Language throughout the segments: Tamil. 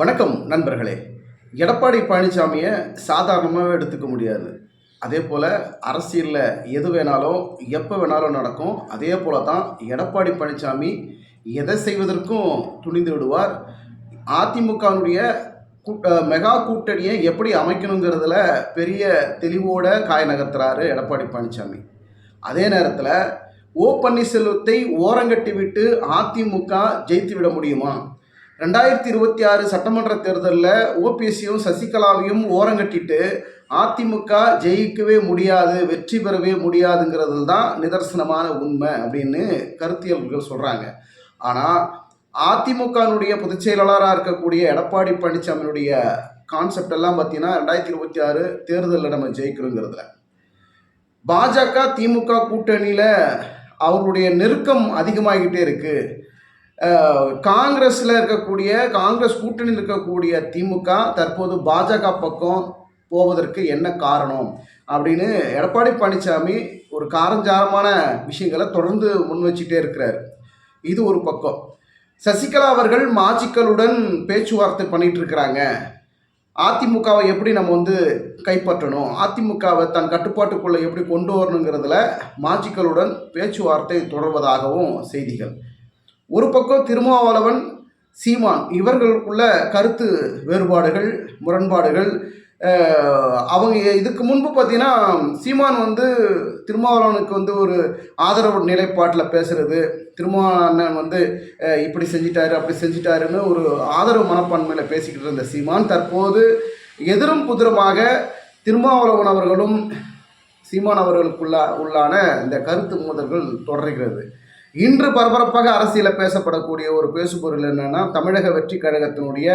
வணக்கம் நண்பர்களே. எடப்பாடி பழனிசாமியை சாதாரணமாகவே எடுத்துக்க முடியாது. அதே போல் அரசியலில் எது வேணாலும் எப்போ வேணாலும் நடக்கும். அதே போல தான் எடப்பாடி பழனிசாமி எதை செய்வதற்கும் துணிந்து விடுவார். அதிமுகவுடைய கூட்ட மெகா கூட்டணியை எப்படி அமைக்கணுங்கிறதுல பெரிய தெளிவோட காய நகர்த்துறாரு எடப்பாடி பழனிசாமி. அதே நேரத்தில் ஓ பன்னீர்செல்வத்தை ஓரங்கட்டி விட்டு அதிமுக ஜெயித்து விட முடியுமா? ரெண்டாயிரத்தி இருபத்தி ஆறு சட்டமன்ற தேர்தலில் ஓபிஎஸ்சியும் சசிகலாவையும் ஓரங்கட்டிட்டு அதிமுக ஜெயிக்கவே முடியாது வெற்றி பெறவே முடியாதுங்கிறது தான் நிதர்சனமான உண்மை அப்படின்னு கருத்தியல்கள் சொல்கிறாங்க ஆனால் அதிமுகனுடைய பொதுச் செயலாளராக இருக்கக்கூடிய எடப்பாடி பழனிசாமியினுடைய கான்செப்ட் எல்லாம் பார்த்தீங்கன்னா ரெண்டாயிரத்தி இருபத்தி ஆறு தேர்தலில் நம்ம ஜெயிக்கிறோங்கிறதுல. பாஜக திமுக கூட்டணியில் அவர்களுடைய நெருக்கம் அதிகமாகிட்டே இருக்குது காங்கிரஸில் இருக்கக்கூடிய காங்கிரஸ் கூட்டணியில் இருக்கக்கூடிய திமுக தற்போது பாஜக பக்கம் போவதற்கு என்ன காரணம்? அப்படின்னு எடப்பாடி பழனிசாமி ஒரு காரஞ்சாரமான விஷயங்களை தொடர்ந்து முன் வச்சுட்டே இருக்கிறார். இது ஒரு பக்கம். சசிகலா அவர்கள் மாஜிக்களுடன் பேச்சுவார்த்தை பண்ணிட்டு இருக்கிறாங்க. அதிமுகவை எப்படி நம்ம வந்து கைப்பற்றணும்? அதிமுகவை தன் கட்டுப்பாட்டுக்குள்ளே எப்படி கொண்டு வரணுங்கிறதுல மாஜிக்களுடன் பேச்சுவார்த்தை தொடர்வதாகவும் செய்திகள். ஒரு பக்கம் திருமாவளவன் சீமான் இவர்களுக்குள்ள கருத்து வேறுபாடுகள் முரண்பாடுகள் அவங்க இதுக்கு முன்பு பார்த்தீங்கன்னா சீமான் வந்து திருமாவளவனுக்கு வந்து ஒரு ஆதரவு நிலைப்பாட்டில் பேசுறது திருமா அண்ணன் வந்து இப்படி செஞ்சிட்டாரு அப்படி செஞ்சிட்டாருன்னு ஒரு ஆதரவு மனப்பான்மையில் பேசிக்கிட்டு இருந்த சீமான் தற்போது எதிரும் புதிரமாக திருமாவளவன் அவர்களும் சீமான் அவர்களுக்குள்ள உள்ளான இந்த கருத்து மோதல்கள் தொடர்கிறது. இன்று பரபரப்பாக அரசியலில் பேசப்படக்கூடிய ஒரு பேசுபொருள் என்னன்னா தமிழக வெற்றி கழகத்தினுடைய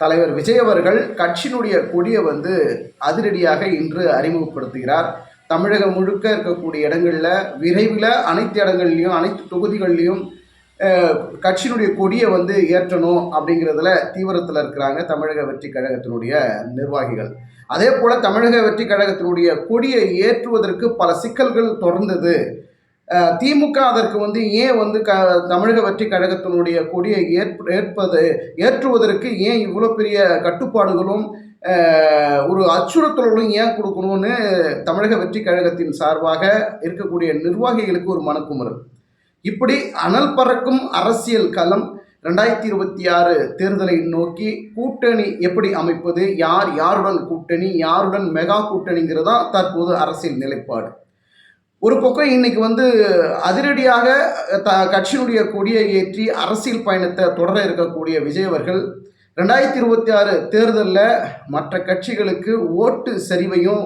தலைவர் விஜய் அவர்கள் கட்சியினுடைய கொடியை வந்து அதிரடியாக இன்று அறிமுகப்படுத்துகிறார். தமிழகம் முழுக்க இருக்கக்கூடிய இடங்களில் விரைவில் அனைத்து இடங்கள்லையும் அனைத்து தொகுதிகள்லையும் கட்சியினுடைய கொடியை வந்து ஏற்றணும் அப்படிங்கிறதுல தீவிரத்தில் இருக்கிறாங்க தமிழக வெற்றி கழகத்தினுடைய நிர்வாகிகள். அதே போல் தமிழக வெற்றி கழகத்தினுடைய கொடியை ஏற்றுவதற்கு பல சிக்கல்கள் தொடர்ந்தது. திமுக அதற்கு வந்து ஏன் வந்து க தமிழக வெற்றி கழகத்தினுடைய கொடியை ஏற்ப ஏற்பது ஏற்றுவதற்கு ஏன் இவ்வளோ பெரிய கட்டுப்பாடுகளும் ஒரு அச்சுறுத்தல்களும் ஏன் கொடுக்கணும்னு தமிழக வெற்றி கழகத்தின் சார்பாக இருக்கக்கூடிய நிர்வாகிகளுக்கு ஒரு மனக்குமுறல். இப்படி அனல் பறக்கும் அரசியல் களம் ரெண்டாயிரத்தி இருபத்தி ஆறு தேர்தலை நோக்கி கூட்டணி எப்படி அமைப்பது யார் யாருடன் கூட்டணி யாருடன் மெகா கூட்டணிங்கிறதா தற்போது அரசியல் நிலைப்பாடு. ஒரு பக்கம் இன்னைக்கு வந்து அதிரடியாக த கட்சியினுடைய கொடியை ஏற்றி அரசியல் பயணத்தை தொடர இருக்கக்கூடிய விஜய் அவர்கள் ரெண்டாயிரத்தி இருபத்தி ஆறு தேர்தலில் மற்ற கட்சிகளுக்கு ஓட்டு சரிவையும்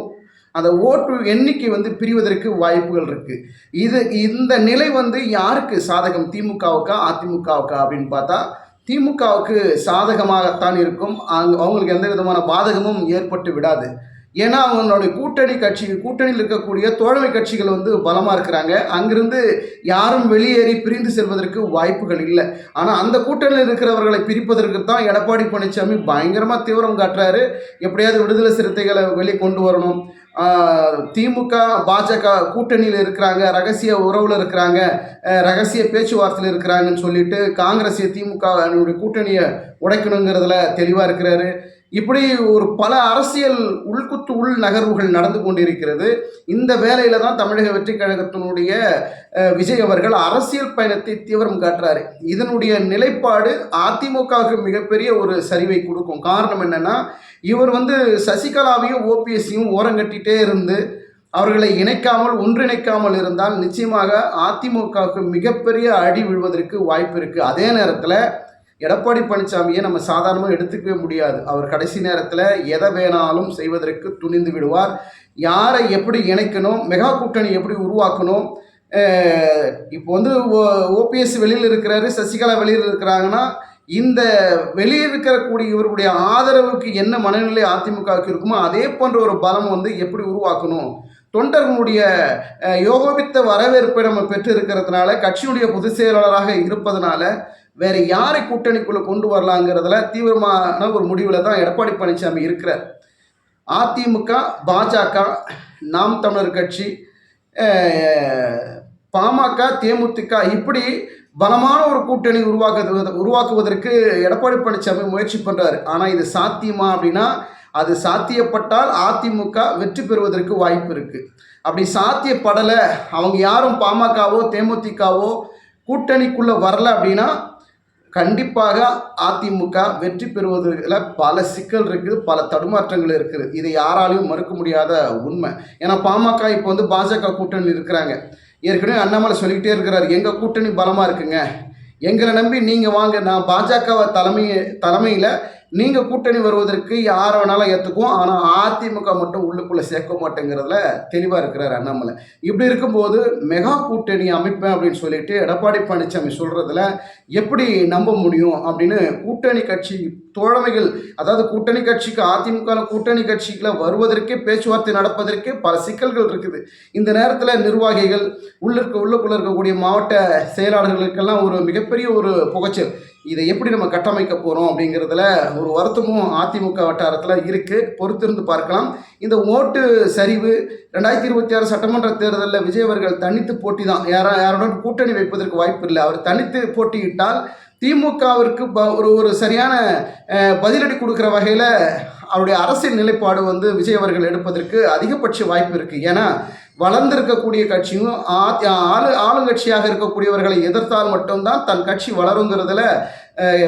அந்த ஓட்டு எண்ணிக்கை வந்து பிரிவதற்கு வாய்ப்புகள் இருக்குது இது இந்த நிலை வந்து யாருக்கு சாதகம்? திமுகவுக்கா அதிமுகவுக்கா அப்படின்னு பார்த்தா திமுகவுக்கு சாதகமாகத்தான் இருக்கும். அவங்க அவங்களுக்கு எந்த விதமான பாதகமும் ஏற்பட்டு விடாது. ஏன்னா அவங்களுடைய கூட்டணி கட்சி கூட்டணியில் இருக்கக்கூடிய தோழமை கட்சிகள் வந்து பலமாக இருக்கிறாங்க. அங்கிருந்து யாரும் வெளியேறி பிரிந்து செல்வதற்கு வாய்ப்புகள் இல்லை. ஆனால் அந்த கூட்டணியில் இருக்கிறவர்களை பிரிப்பதற்கு தான் எடப்பாடி பழனிசாமி பயங்கரமாக தீவிரம் காட்டுறாரு. எப்படியாவது விடுதலை சிறுத்தைகளை வெளியே கொண்டு வரணும். திமுக பாஜக கூட்டணியில் இருக்கிறாங்க ரகசிய உறவில் இருக்கிறாங்க ரகசிய பேச்சுவார்த்தையில் இருக்கிறாங்கன்னு சொல்லிட்டு காங்கிரஸ் திமுக கூட்டணியை உடைக்கணுங்கிறதுல தெளிவாக இருக்கிறாரு. இப்படி ஒரு பல அரசியல் உள்குத்து உள் நகர்வுகள் நடந்து கொண்டிருக்கிறது. இந்த வேலையில தான் தமிழக வெற்றி கழகத்தினுடைய விஜய் அவர்கள் அரசியல் பயணத்தை தீவிரம் காட்டுறாரு. இதனுடைய நிலைப்பாடு அதிமுகவுக்கு மிகப்பெரிய ஒரு சரிவை கொடுக்கும். காரணம் என்னன்னா இவர் வந்து சசிகலாவையும் ஓபிஎஸ்சியும் ஓரங்கட்டிட்டே இருந்து அவர்களை இணைக்காமல் ஒன்றிணைக்காமல் இருந்தால் நிச்சயமாக அதிமுகவுக்கு மிகப்பெரிய அடி விழுவதற்கு வாய்ப்பு இருக்குது அதே நேரத்தில் எடப்பாடி பழனிசாமியை நம்ம சாதாரணமாக எடுத்துக்கவே முடியாது. அவர் கடைசி நேரத்தில் எதை வேணாலும் செய்வதற்கு துணிந்து விடுவார். யாரை எப்படி இணைக்கணும் மெகா கூட்டணி எப்படி உருவாக்கணும் இப்போ வந்து ஓபிஎஸ் வெளியில் இருக்கிறாரு சசிகலா வெளியில் இருக்கிறாங்கன்னா இந்த வெளியே இருக்கக்கூடிய இவருடைய ஆதரவுக்கு என்ன மனநிலை அதிமுகவுக்கு இருக்குமோ அதே போன்ற ஒரு பலம் வந்து எப்படி உருவாக்கணும்? தொண்டர்களுடைய யோகோபித்த வரவேற்பை நம்ம பெற்று இருக்கிறதுனால கட்சியுடைய பொதுச் செயலாளராக இருப்பதனால வேற யாரை கூட்டணிக்குள்ள கொண்டு வரலாங்கிறதுல தீவிரமான ஒரு முடிவில் தான் எடப்பாடி பழனிசாமி இருக்கிறார். அதிமுக பாஜக நாம் தமிழர் கட்சி பாமக தேமுதிக இப்படி பலமான ஒரு கூட்டணி உருவாக்குவது உருவாக்குவதற்கு எடப்பாடி பழனிசாமி முயற்சி பண்ணுறாரு ஆனால் இது சாத்தியமா அப்படின்னா அது சாத்தியப்பட்டால் அதிமுக வெற்றி பெறுவதற்கு வாய்ப்பு இருக்குது அப்படி சாத்தியப்படலை. அவங்க யாரும் பாமகவோ தேமுதிகவோ கூட்டணிக்குள்ளே வரல அப்படின்னா கண்டிப்பாக அதிமுக வெற்றி பெறுவதில் பல சிக்கல் இருக்குது பல தடுமாற்றங்கள் இருக்குது. இதை யாராலையும் மறுக்க முடியாத உண்மை. ஏன்னா பாமக இப்போ வந்து பாஜக கூட்டணி இருக்கிறாங்க. ஏற்கனவே அண்ணாமலை சொல்லிக்கிட்டே இருக்கிறார் எங்கள் கூட்டணி பலமாக இருக்குங்க. எங்களை நம்பி நீங்கள் வாங்க. நான் பாஜக தலைமை தலைமையில் நீங்கள் கூட்டணி வருவதற்கு யார் வேணாலும் ஏற்றுக்குவோம் ஆனால் அதிமுக மட்டும் உள்ளுக்குள்ளே சேர்க்க மாட்டேங்கிறதுல தெளிவாக இருக்கிறார் அண்ணாமலை. இப்படி இருக்கும்போது மெகா கூட்டணி அமைப்பேன் அப்படின்னு சொல்லிட்டு எடப்பாடி பழனிசாமி சொல்கிறதுல எப்படி நம்ப முடியும் அப்படின்னு கூட்டணி கட்சி தோழமைகள் அதாவது கூட்டணி கட்சிக்கு அதிமுக கூட்டணி கட்சிக்குள்ள வருவதற்கே பேச்சுவார்த்தை நடப்பதற்கே பல சிக்கல்கள் இருக்குது. இந்த நேரத்தில் நிர்வாகிகள் உள்ளிருக்க உள்ளுக்குள்ள இருக்கக்கூடிய மாவட்ட செயலாளர்களுக்கெல்லாம் ஒரு மிகப்பெரிய ஒரு புகைச்சல். இதை எப்படி நம்ம கட்டமைக்க போகிறோம் அப்படிங்கிறதுல ஒரு வருத்தமும் அதிமுக வட்டாரத்தில் இருக்குது பொறுத்திருந்து பார்க்கலாம். இந்த ஓட்டு சரிவு ரெண்டாயிரத்தி இருபத்தி ஆறு சட்டமன்ற தேர்தலில் விஜய் அவர்கள் தனித்து போட்டி தான் யாரா யாருடன் கூட்டணி வைப்பதற்கு வாய்ப்பு இல்லை. அவர் தனித்து போட்டியிட்டால் திமுகவிற்கு ப ஒரு ஒரு சரியான பதிலடி கொடுக்குற வகையில் அவருடைய அரசியல் நிலைப்பாடு வந்து விஜய் அவர்கள் எடுப்பதற்கு அதிகபட்ச வாய்ப்பு இருக்குது ஏன்னா வளர்ந்திருக்கக்கூடிய கட்சியும் ஆ- ஆளு ஆளுங்கட்சியாக இருக்கக்கூடியவர்களை எதிர்த்தால் மட்டும்தான் தன் கட்சி வளருங்கிறதுல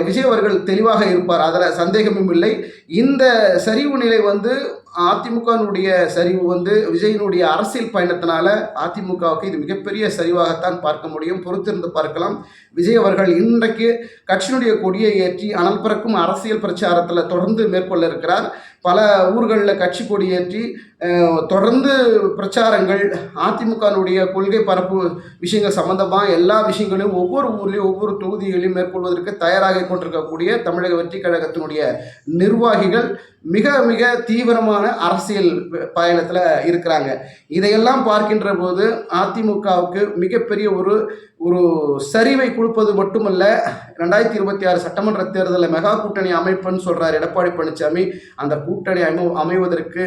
விஜய் அவர்கள் தெளிவாக இருப்பார். அதில் சந்தேகமும் இல்லை. இந்த சரிவு நிலை வந்து அதிமுகனுடைய சரிவு வந்து விஜயினுடைய அரசியல் பயணத்தினால அதிமுகவுக்கு இது மிகப்பெரிய சரிவாகத்தான் பார்க்க முடியும். பொறுத்திருந்து பார்க்கலாம். விஜய் அவர்கள் இன்றைக்கு கட்சியினுடைய கொடியை ஏற்றி அனல் பறக்கும் அரசியல் பிரச்சாரத்தில் தொடர்ந்து மேற்கொள்ள இருக்கிறார். பல ஊர்களில் கட்சி கொடி ஏற்றி தொடர்ந்து பிரச்சாரங்கள் அதிமுகனுடைய கொள்கை பரப்பு விஷயங்கள் சம்பந்தமாக எல்லா விஷயங்களையும் ஒவ்வொரு ஊர்லேயும் ஒவ்வொரு தொகுதிகளையும் மேற்கொள்வதற்கு தயாராக கொண்டிருக்கக்கூடிய தமிழக வெற்றி கழகத்தினுடைய நிர்வாகிகள் மிக மிக தீவிரமான அரசியல் பயணத்தில் இருக்கிறாங்க. இதையெல்லாம் பார்க்கின்ற போது அதிமுகவுக்கு மிகப்பெரிய ஒரு ஒரு சரிவை கொடுப்பது மட்டுமல்ல ரெண்டாயிரத்தி இருபத்தி ஆறு சட்டமன்ற தேர்தலில் மெகா கூட்டணி அமைப்புன்னு சொல்கிறார் எடப்பாடி பழனிசாமி அந்த கூட்டணி அமை அமைவதற்கு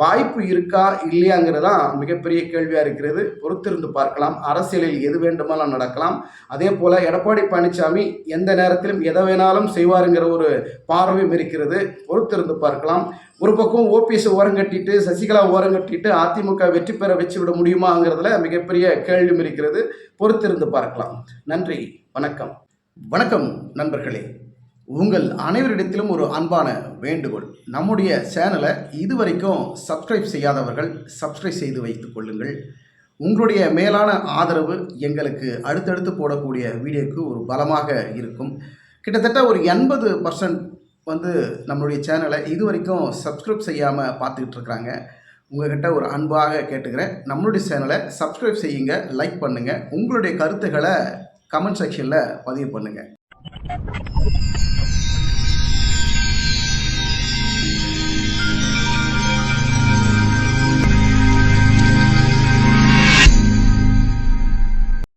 வாய்ப்பு இருக்கா இல்லையாங்கிறது தான் மிகப்பெரிய கேள்வியாக இருக்கிறது. பொறுத்திருந்து பார்க்கலாம். அரசியலில் எது வேண்டுமானாலும் நடக்கலாம். அதே போல் எடப்பாடி பழனிசாமி எந்த நேரத்திலும் எதை வேணாலும் செய்வாருங்கிற ஒரு பார்வையும் இருக்கிறது. பொறுத்திருந்து பார்க்கலாம். ஒரு பக்கம் ஓபிஎஸ் ஓரங்கட்டிட்டு சசிகலா ஓரங்கட்டிட்டு அதிமுக வெற்றி பெற வச்சு விட முடியுமாங்கிறதுல மிகப்பெரிய கேள்வியும் இருக்கிறது. பொறுத்திருந்து பார்க்கலாம். நன்றி. வணக்கம். வணக்கம் நண்பர்களே. உங்கள் அனைவரிடத்திலும் ஒரு அன்பான வேண்டுகோள். நம்முடைய சேனலை இதுவரைக்கும் சப்ஸ்கிரைப் செய்யாதவர்கள் சப்ஸ்கிரைப் செய்து வைத்துக் கொள்ளுங்கள். உங்களுடைய மேலான ஆதரவு எங்களுக்கு அடுத்தடுத்து போடக்கூடிய வீடியோக்கு ஒரு பலமாக இருக்கும். கிட்டத்தட்ட ஒரு எண்பது பர்சன்ட் வந்து நம்மளுடைய சேனலை இது வரைக்கும் சப்ஸ்கிரைப் செய்யாமல் பார்த்துக்கிட்டு இருக்கிறாங்க உங்கள்கிட்ட ஒரு அன்பாக கேட்டுக்கிறேன். நம்மளுடைய சேனலை சப்ஸ்கிரைப் செய்யுங்க லைக் பண்ணுங்கள் உங்களுடைய கருத்துக்களை கமெண்ட் செக்ஷனில் பதிவு பண்ணுங்கள்